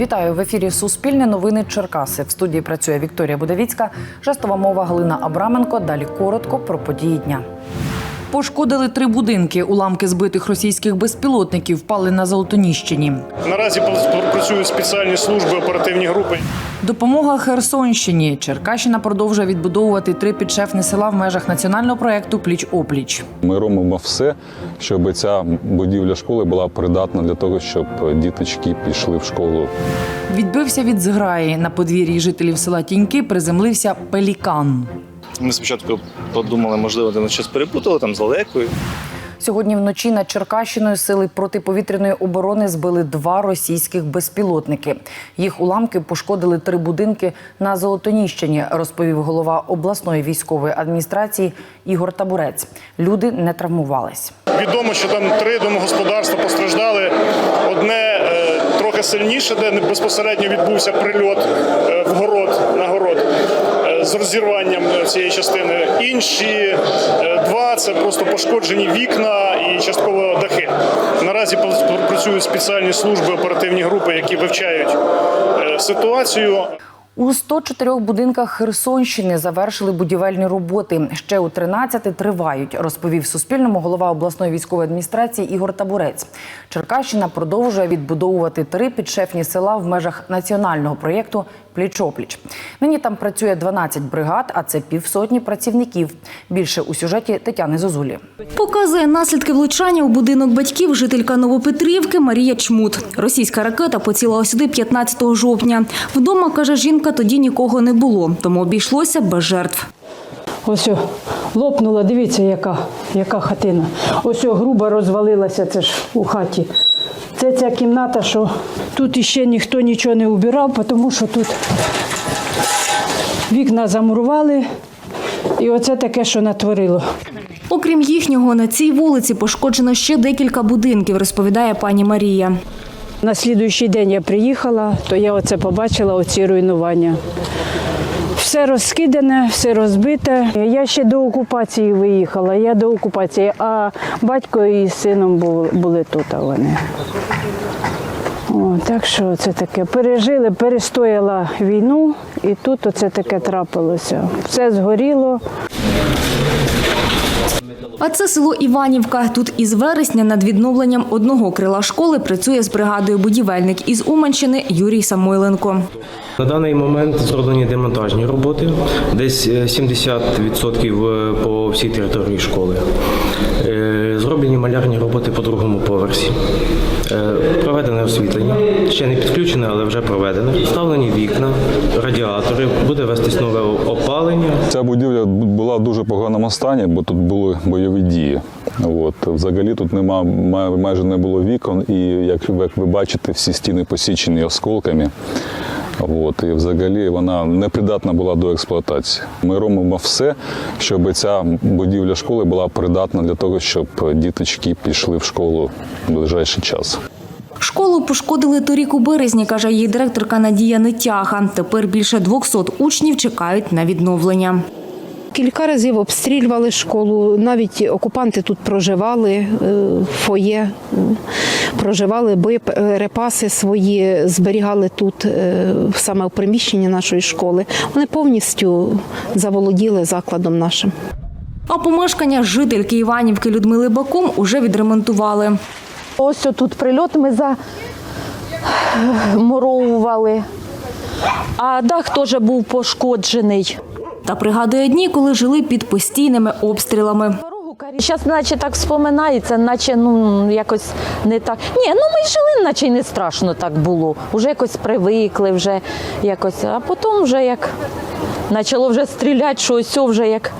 Вітаю в ефірі Суспільне новини Черкаси. В студії працює Вікторія Будавіцька, жестова мова Галина Абраменко. Далі коротко про події дня. Пошкодили три будинки. Уламки збитих російських безпілотників впали на Золотоніщині. Наразі працюють спеціальні служби, оперативні групи. Допомога Херсонщині. Черкащина продовжує відбудовувати три підшефні села в межах національного проєкту Пліч опліч. Ми робимо все, щоб ця будівля школи була придатна для того, щоб діточки пішли в школу. Відбився від зграї. На подвір'ї жителів села Тіньки приземлився пелікан. Ми спочатку подумали, можливо, вони щось перепутали там з лелекою. Сьогодні вночі над Черкащиною сили протиповітряної оборони збили два російських безпілотники. Їх уламки пошкодили три будинки на Золотоніщині, розповів голова обласної військової адміністрації Ігор Табурець. Люди не травмувались. Відомо, що там три домогосподарства постраждали. Одне е, трохи сильніше, де не безпосередньо відбувся прильот е, в город на город з розірванням е, цієї частини. Інші е, два це просто пошкоджені вікна і частково дахи. Наразі працюють спеціальні служби, оперативні групи, які вивчають е, ситуацію. У 104 будинках Херсонщини завершили будівельні роботи. Ще у 13 тривають, розповів Суспільному голова обласної військової адміністрації Ігор Табурець. Черкащина продовжує відбудовувати три підшефні села в межах національного проєкту Пліч-опліч. Нині там працює 12 бригад, а це півсотні працівників. Більше у сюжеті Тетяни Зозулі. Показує наслідки влучання у будинок батьків жителька Новопетрівки Марія Чмут. Російська ракета поцілила сюди 15 жовтня. Вдома, каже жінка, тоді нікого не було, тому обійшлося без жертв. Ось лопнула, дивіться, яка, яка хатина. Ось о, грубо розвалилася це ж у хаті. Це ця кімната, що тут іще ніхто нічого не убирав, тому що тут вікна замурували. І оце таке, що натворило. Окрім їхнього, на цій вулиці пошкоджено ще декілька будинків, розповідає пані Марія. На слідуючий день я приїхала, то я оце побачила, оці руйнування. Все розкидане, все розбите. Я ще до окупації виїхала, я до окупації, а батько і сином були тут. Вони. О, так що це таке. Пережили, перестояла війну, і тут оце таке трапилося. Все згоріло. А це село Іванівка. Тут із вересня над відновленням одного крила школи працює з бригадою будівельник із Уманщини Юрій Самойленко. На даний момент зроблені демонтажні роботи, десь е, 70% по всій території школи. Е, Зроблені малярні роботи по другому поверсі. Е, Проведене освітлення, ще не підключене, але вже проведене. Вставлені вікна, радіатори, буде вестись нове опалення. Ця будівля була в дуже поганому стані, бо тут були бойові дії. От взагалі тут нема майже не було вікон, і як, як ви бачите, всі стіни посічені осколками. От, і взагалі вона непридатна була до експлуатації. Ми робимо все, щоб ця будівля школи була придатна для того, щоб діточки пішли в школу в ближайший час. Школу пошкодили торік у березні, каже її директорка Надія Нетяга. Тепер більше 200 учнів чекають на відновлення. Кілька разів обстрілювали школу. Навіть окупанти тут проживали е, фоє, е, проживали боєприпаси свої, зберігали тут е, саме в приміщенні нашої школи. Вони повністю заволоділи закладом нашим. А помешкання жительки Іванівки Людмили Бакум уже відремонтували. Ось тут прильот ми замуровували, а дах теж був пошкоджений. Та пригадує дні, коли жили під постійними обстрілами. Зараз наче так споминається, наче ну якось не так. Ні, ну ми жили, наче не страшно так було. Уже якось привикли, вже якось, а потім вже як почало вже стріляти, що ось вже як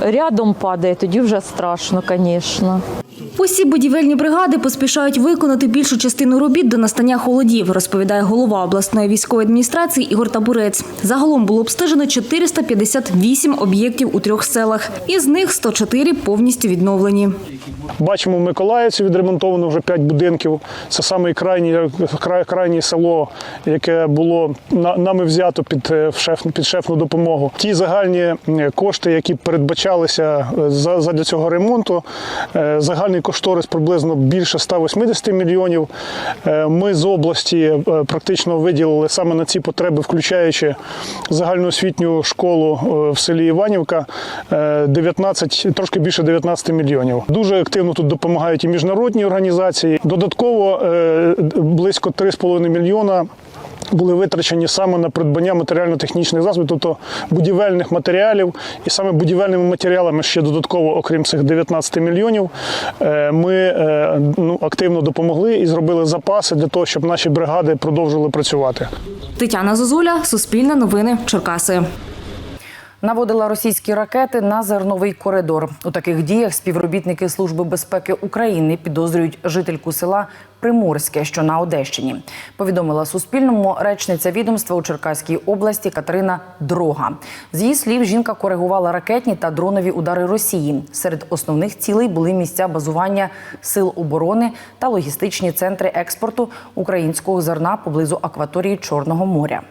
рядом падає, тоді вже страшно, звісно. Усі будівельні бригади поспішають виконати більшу частину робіт до настання холодів, розповідає голова обласної військової адміністрації Ігор Табурець. Загалом було обстежено 458 об'єктів у трьох селах. Із них 104 повністю відновлені. Бачимо в Миколаївці відремонтовано вже 5 будинків. Це саме крайнє, край, крайнє село, яке було на- нами взято під, е, під шефну допомогу. Ті загальні е, кошти, які передбачалися е, за, задля цього ремонту, загальний кошторис приблизно більше 180 мільйонів. Е, Ми з області е, практично виділили саме на ці потреби, включаючи загальноосвітню школу е, в селі Іванівка, е, 19, трошки більше 19 мільйонів. Дуже активно тут допомагають і міжнародні організації. Додатково близько 3,5 мільйона були витрачені саме на придбання матеріально-технічних засобів, тобто будівельних матеріалів. І саме будівельними матеріалами ще додатково, окрім цих 19 мільйонів, е, ми е, ну, активно допомогли і зробили запаси для того, щоб наші бригади продовжували працювати. Тетяна Зозуля, Суспільне новини, Черкаси. Наводила російські ракети на зерновий коридор. У таких діях співробітники Служби безпеки України підозрюють жительку села Приморське, що на Одещині. Повідомила Суспільному речниця відомства у Черкаській області Катерина Дрога. З її слів, жінка коригувала ракетні та дронові удари Росії. Серед основних цілей були місця базування сил оборони та логістичні центри експорту українського зерна поблизу акваторії Чорного моря.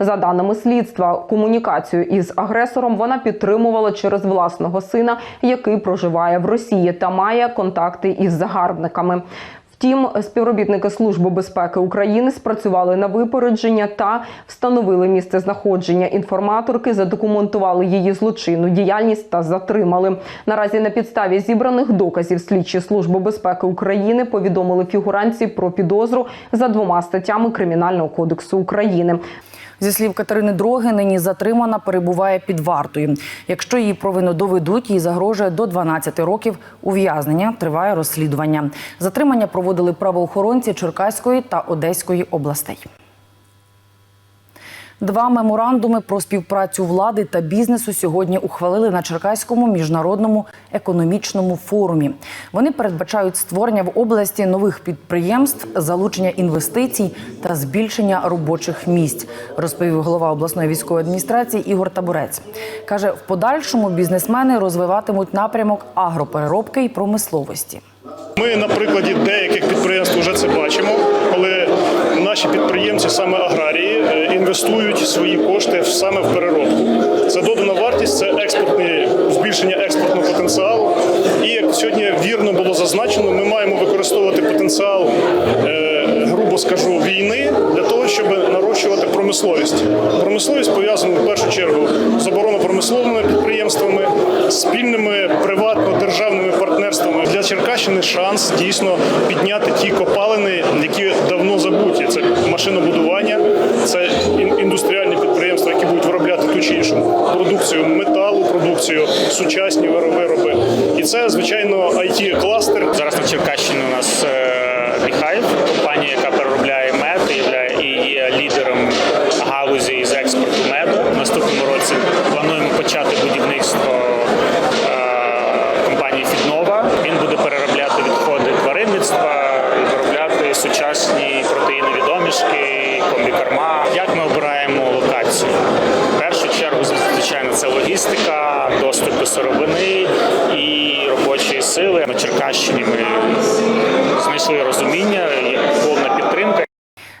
За даними слідства, комунікацію із агресором вона підтримувала через власного сина, який проживає в Росії та має контакти із загарбниками. Втім, співробітники Служби безпеки України спрацювали на випередження та встановили місце знаходження інформаторки, задокументували її злочинну діяльність та затримали. Наразі на підставі зібраних доказів слідчі служби безпеки України повідомили фігуранці про підозру за двома статтями Кримінального кодексу України. Зі слів Катерини Дроги, нині затримана перебуває під вартою. Якщо її провину доведуть, їй загрожує до 12 років ув'язнення. Триває розслідування. Затримання проводили правоохоронці Черкаської та Одеської областей. Два меморандуми про співпрацю влади та бізнесу сьогодні ухвалили на Черкаському міжнародному економічному форумі. Вони передбачають створення в області нових підприємств, залучення інвестицій та збільшення робочих місць, розповів голова обласної військової адміністрації Ігор Табурець. каже, в подальшому бізнесмени розвиватимуть напрямок агропереробки і промисловості. Ми на прикладі деяких підприємств вже це бачимо, коли наші підприємці, саме аграрії, е, інвестують свої кошти саме в переробку. Це додана вартість, це експортний збільшення експортного потенціалу. І як сьогодні вірно було зазначено, ми маємо використовувати потенціал, е, грубо скажу, війни для того, щоб нарощувати промисловість. Промисловість пов'язана в першу чергу з оборонно-промисловими підприємствами, спільними приватно-державними партнерствами для Черкащини шанс дійсно підняти ті копалини, які давно забуті. Машинобудування, це індустріальні підприємства, які будуть виробляти ту чи іншу продукцію, металу, продукцію, сучасні вироби. І це звичайно it кластер Зараз на Черкащині сировини і робочої сили. На Черкащині ми знайшли розуміння, є повна підтримка.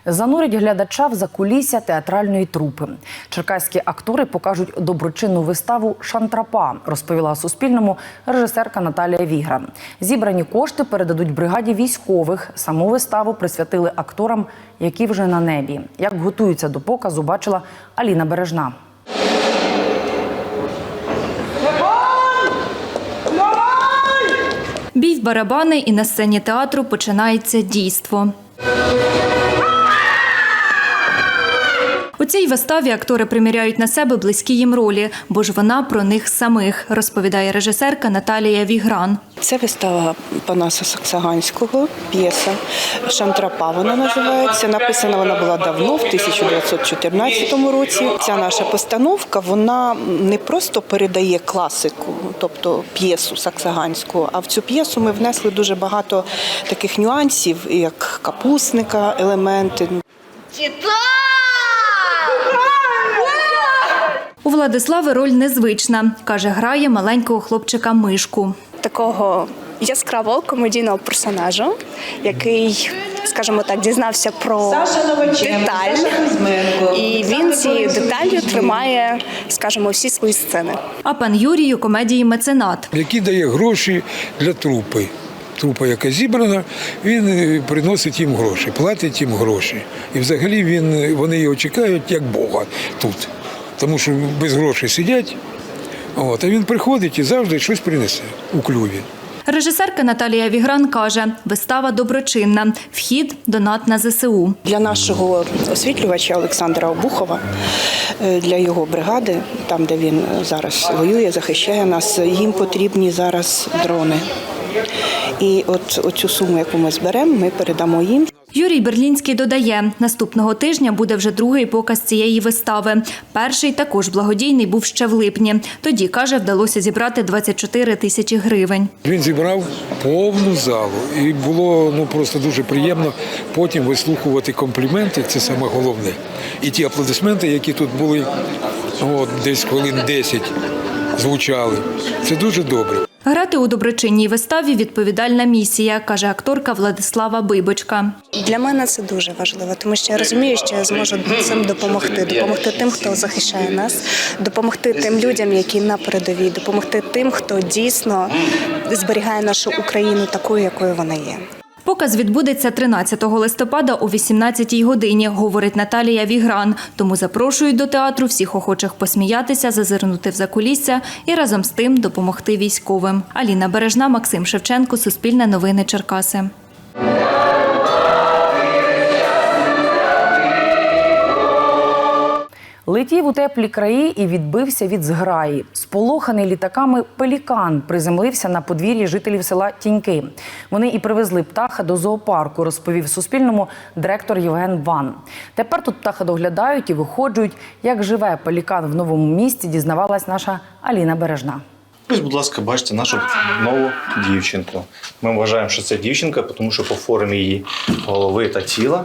Занурять глядача в закулісся театральної трупи. Черкаські актори покажуть доброчинну виставу Шантрапа, розповіла Суспільному режисерка Наталія Вігра. Зібрані кошти передадуть бригаді військових. Саму виставу присвятили акторам, які вже на небі. Як готуються до показу, бачила Аліна Бережна. Бій в барабани і на сцені театру починається дійство. Цій виставі актори приміряють на себе близькі їм ролі, бо ж вона про них самих, розповідає режисерка Наталія Вігран. Це вистава Панаса Саксаганського, п'єса Шантрапа вона називається. Написана вона була давно, в 1914 році. Ця наша постановка вона не просто передає класику, тобто п'єсу Саксаганського, а в цю п'єсу ми внесли дуже багато таких нюансів, як капусника, елементи. У Владислави роль незвична. Каже, грає маленького хлопчика Мишку. такого яскравого комедійного персонажа, який, скажімо так, дізнався про деталь, і він цією деталлю тримає, скажімо, всі свої сцени. А пан Юрій у комедії Меценат. який дає гроші для трупи. трупа, яка зібрана, він е, приносить їм гроші, платить їм гроші. І взагалі він, вони його чекають як Бога тут. Тому що без грошей сидять, от, а він приходить і завжди щось принесе у клюві. Режисерка Наталія Вігран каже, вистава доброчинна, вхід донат на ЗСУ. Для нашого освітлювача Олександра Обухова, е, для його бригади, там де він зараз воює, захищає нас, їм потрібні зараз дрони. І от оцю суму, яку ми зберемо, ми передамо їм. Юрій Берлінський додає, наступного тижня буде вже другий показ цієї вистави. Перший також благодійний був ще в липні. Тоді, каже, вдалося зібрати 24 тисячі гривень. Він зібрав повну залу, і було ну просто дуже приємно потім вислухувати компліменти. Це саме головне. І ті аплодисменти, які тут були, от десь хвилин 10 звучали. Це дуже добре. Грати у доброчинній виставі відповідальна місія, каже акторка Владислава Бибочка. Для мене це дуже важливо, тому що я розумію, що я зможу цим допомогти. Допомогти тим, хто захищає нас, допомогти тим людям, які на передовій, допомогти тим, хто дійсно зберігає нашу Україну такою, якою вона є. Показ відбудеться 13 листопада о 18-й годині, говорить Наталія Вігран. Тому запрошують до театру всіх охочих посміятися, зазирнути в закулісся і разом з тим допомогти військовим. Аліна Бережна, Максим Шевченко, Суспільне новини Черкаси. Летів у теплі краї і відбився від зграї. Сполоханий літаками пелікан приземлився на подвір'ї жителів села Тіньки. Вони і привезли птаха до зоопарку, розповів Суспільному директор Євген Ван. Тепер тут птаха доглядають і виходжують. Як живе пелікан в новому місті, дізнавалась наша Аліна Бережна. Ось, будь ласка, бачите нашу нову дівчинку. Ми вважаємо, що це дівчинка, тому що по формі її голови та тіла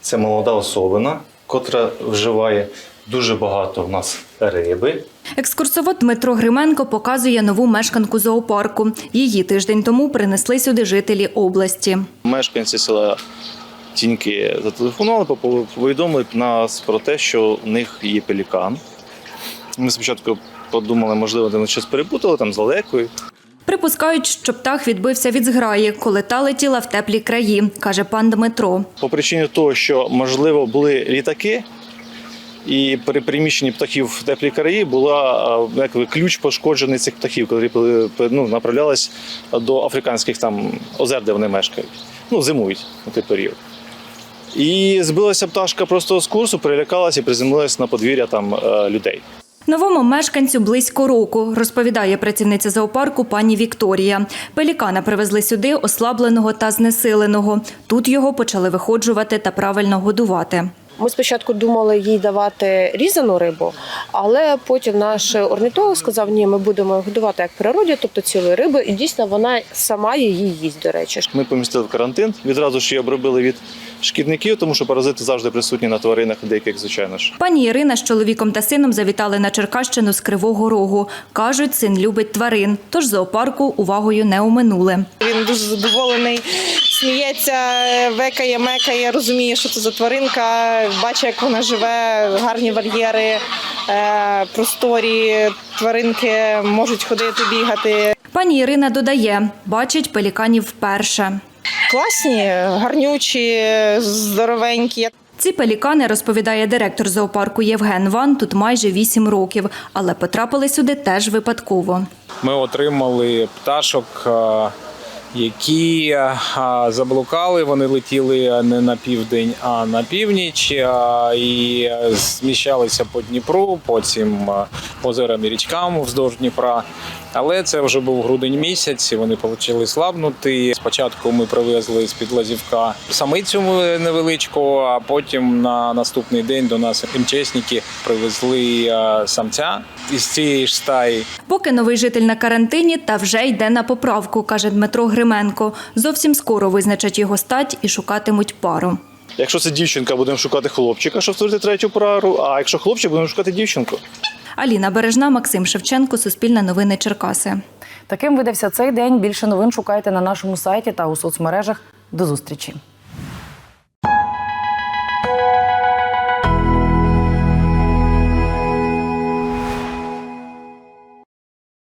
це молода особина, котра вживає дуже багато в нас риби. Екскурсовод Дмитро Грименко показує нову мешканку зоопарку. Її тиждень тому принесли сюди жителі області. Мешканці села Тіньки зателефонували, повідомили нас про те, що у них є пелікан. Ми спочатку подумали, можливо, вони щось перепутали там з лелекою. Припускають, що птах відбився від зграї, коли та летіла в теплі краї, каже пан Дмитро. По причині того, що можливо були літаки, і при переміщенні птахів в теплі краї була як би, ключ пошкоджений цих птахів, котрі ну, направлялись до африканських там озер, де вони мешкають. Ну, зимують у той період. І збилася пташка просто з курсу, перелякалася і приземлилась на подвір'я там е, людей. Новому мешканцю близько року, розповідає працівниця зоопарку пані Вікторія. Пелікана привезли сюди ослабленого та знесиленого. Тут його почали виходжувати та правильно годувати. Ми спочатку думали їй давати різану рибу, але потім наш орнітолог сказав, ні, ми будемо годувати як природі, тобто цілої риби, і дійсно вона сама її їсть, до речі. Ми помістили в карантин, відразу ж її обробили від шкідників, тому що паразити завжди присутні на тваринах, деяких, звичайно ж. Пані Ірина з чоловіком та сином завітали на Черкащину з Кривого Рогу. Кажуть, син любить тварин, тож зоопарку увагою не оминули. Він дуже задоволений, сміється, векає, мекає, розуміє, що це за тваринка, бачить, як вона живе, гарні вольєри, е, просторі, тваринки можуть ходити, бігати. Пані Ірина додає, бачить пеліканів вперше. Класні, гарнючі, здоровенькі. Ці пелікани, розповідає директор зоопарку Євген Ван, тут майже вісім років, але потрапили сюди теж випадково. Ми отримали пташок, е, які е, заблукали. Вони летіли не на південь, а на північ е, і зміщалися по Дніпру, потім е, озерам і річкам вздовж Дніпра. Але це вже був грудень місяць, і вони почали слабнути. Спочатку ми привезли з під лазівка самицю невеличку, а потім на наступний день до нас МЧСники привезли е, самця із цієї ж стаї. Поки новий житель на карантині та вже йде на поправку, каже Дмитро Грименко. Зовсім скоро визначать його стать і шукатимуть пару. Якщо це дівчинка, будемо шукати хлопчика, щоб створити третю пару. А якщо хлопчик, будемо шукати дівчинку. Аліна Бережна, Максим Шевченко, Суспільне новини Черкаси. Таким видався цей день. Більше новин шукайте на нашому сайті та у соцмережах. До зустрічі.